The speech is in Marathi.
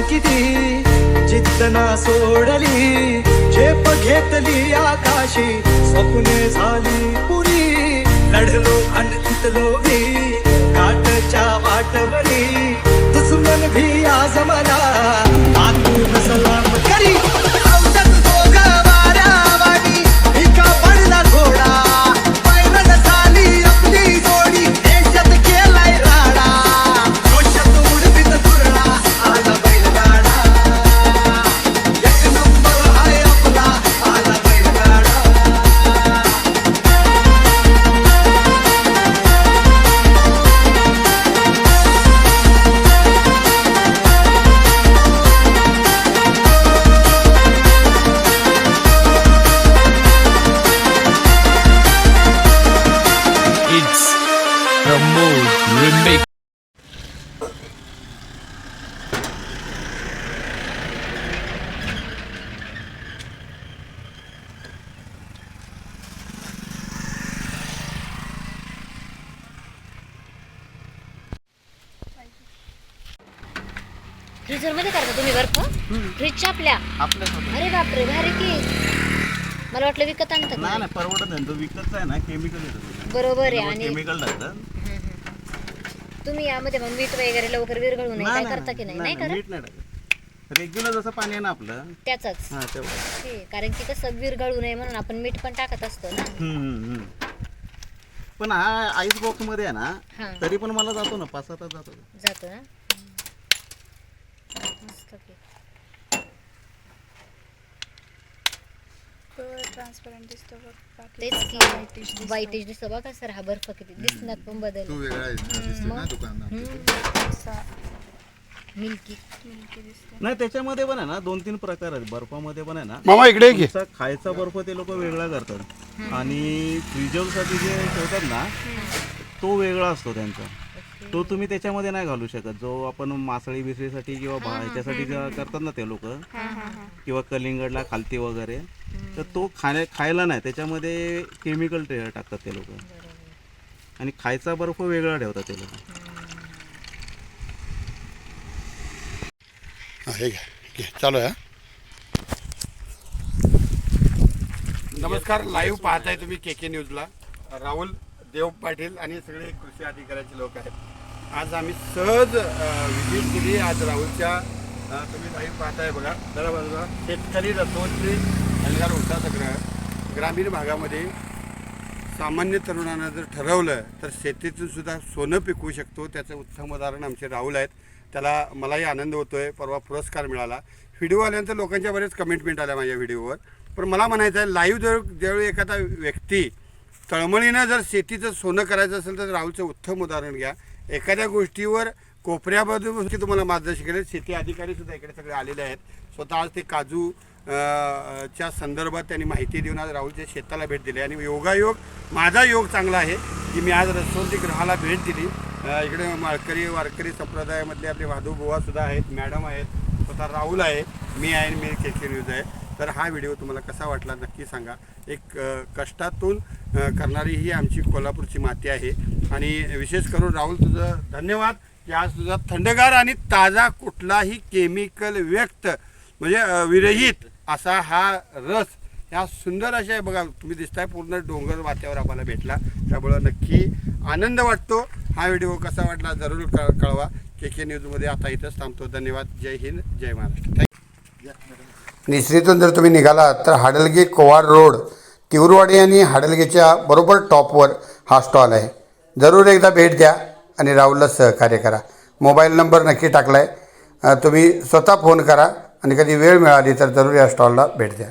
किती? जिद्द ना सोडली झेप घेतली आकाशी स्वप्ने झाली पुरी. लढलो आणि जिंकलो मी काटच्या वाटवरी दुश्मन भी आज फ्रीजरमध्ये करता तुम्ही बर्फ? फ्रीजच्या आपल्या? अरे बापरे भारी की. मला वाटलं विकत आणतात नाही नाही परवडत नाही. तो विकतचा आहे ना केमिकल येतं बरोबर आहे आणि केमिकल टाकतात. तुम्ही यामध्ये मग मीठ वगैरे लवकर विरघळू नये. काय करता की नाही? नाही करत? मीठ नाही टाकत. रेग्युलर जसं पाणी आहे ना आपलं. त्याचाच. हा तेवढं. हे, कारण की कसं विरघळू नये म्हणून आपण मीठ पण टाकत असतो ना. हम्म, हम्म, हम्म. पण हा आईस बॉक्समध्ये आहे हा. ना तरी पण मला जातो ना पाच सात तास जातो. जातो ना? मस्त की. ट्रान्सपरंट दिसतो बघ. बाकी तेच whitish की दिसतो. वाईटिश दिसतो बघा सर हा बर्फ किती दिसण्यात पण बदल तो वेगळा आहे, दिसते ना दुकानात. असा मिल्की. milky दिसतो नाही त्याच्यामध्ये पण आहे ना दोन तीन प्रकार आहेत. बर्फामध्ये पण आहे ना. मामा इकडे तुमचा खायचा बर्फ ते लोक वेगळा करतात. आणि फ्रीजरसाठी जे ठेवतात ना तो वेगळा असतो त्यांचा. तो तुम्ही त्याच्यामध्ये नाही घालू शकत. जो आपण मासळी बिसळीसाठी किंवा भा- ह्याच्यासाठी जे करतात ना ते लोक. किंवा कलिंगडला खालती वगैरे. तर तो खाण्या खायला नाही. त्याच्यामध्ये केमिकल टाकतात ते लोक. आणि खायचा बर्फ वेगळा ठेवतात ते लोक. हा, हे घ्या. घे. चालू आहे हा. नमस्कार. लाईव्ह पाहताय तुम्ही के के न्यूजला राहुल देव पाटील आणि सगळे कृषी अधिकाऱ्याचे लोक आहेत. आज आम्ही सहज विजिट केली. आज राहुलच्या तुम्ही लाईव्ह पाहताय बघा. जरा बाजूला शेतकरी ते अलगार होता सगळं ग्रामीण भागामध्ये सामान्य तरुणांना जर ठरवलं तर शेतीतून सुद्धा सोनं पिकवू शकतो. त्याचं उत्तम उदाहरण आमचे राहुल आहेत. त्याला मलाही आनंद होतो आहे परवा पुरस्कार मिळाला. व्हिडिओ आल्यानंतर लोकांच्या बरेच कमेंटमेंट आल्या माझ्या व्हिडिओवर. पण मला म्हणायचं आहे लाईव्ह जर ज्यावेळी एखादा व्यक्ती तळमळीनं जर शेतीचं सोनं करायचं असेल तर राहुलचं उत्तम उदाहरण घ्या. एखाद्या गोष्टीवर कोपऱ्याबाजू की तुम्हाला मार्गदर्शन केले. शेती अधिकारी सुद्धा इकडे सगळे आलेले आहेत. स्वतः आज ते काजू च्या संदर्भात त्यांनी माहिती देऊन आज राहुलच्या शेताला भेट दिली. आणि योगायोग माझा योग चांगला आहे की मी आज रसोलती ग्रहाला भेट दिली. इकडे वारकरी वारकरी संप्रदायामधले आपले वाधू बुवा सुद्धा आहेत मॅडम आहेत स्वतः राहुल आहे मी आहे आणि मी के के न्यूज आहे. तर हा व्हिडिओ तुम्हाला कसा वाटला नक्की सांगा. एक कष्टातून करणारी ही आमची कोल्हापूरची माती आहे. आणि विशेष करून राहुल तुझं धन्यवाद. की आज तुझा थंडगार आणि ताजा कुठलाही केमिकल व्यक्त म्हणजे विरहित असा हा रस ह्या सुंदर अशा आहे बघा तुम्ही दिसताय पूर्ण डोंगर वात्यावर आम्हाला भेटला. त्यामुळं नक्की आनंद वाटतो. हा व्हिडिओ कसा वाटला जरूर कळ कळवा. के के न्यूजमध्ये आता इथंच थांबतो. धन्यवाद. जय हिंद जय महाराष्ट्र. थँक्यू निसरीतून जर तुम्ही निघालात तर हाडलगी कोवार रोड तिवरवाडी आणि हाडलगेच्या बरोबर टॉपवर हा स्टॉल आहे. जरूर एकदा भेट द्या आणि राहुलला सहकार्य करा. मोबाईल नंबर नक्की टाकला आहे तुम्ही स्वतः फोन करा आणि कधी वेळ मिळाली तर जरूर या स्टॉलला भेट द्या.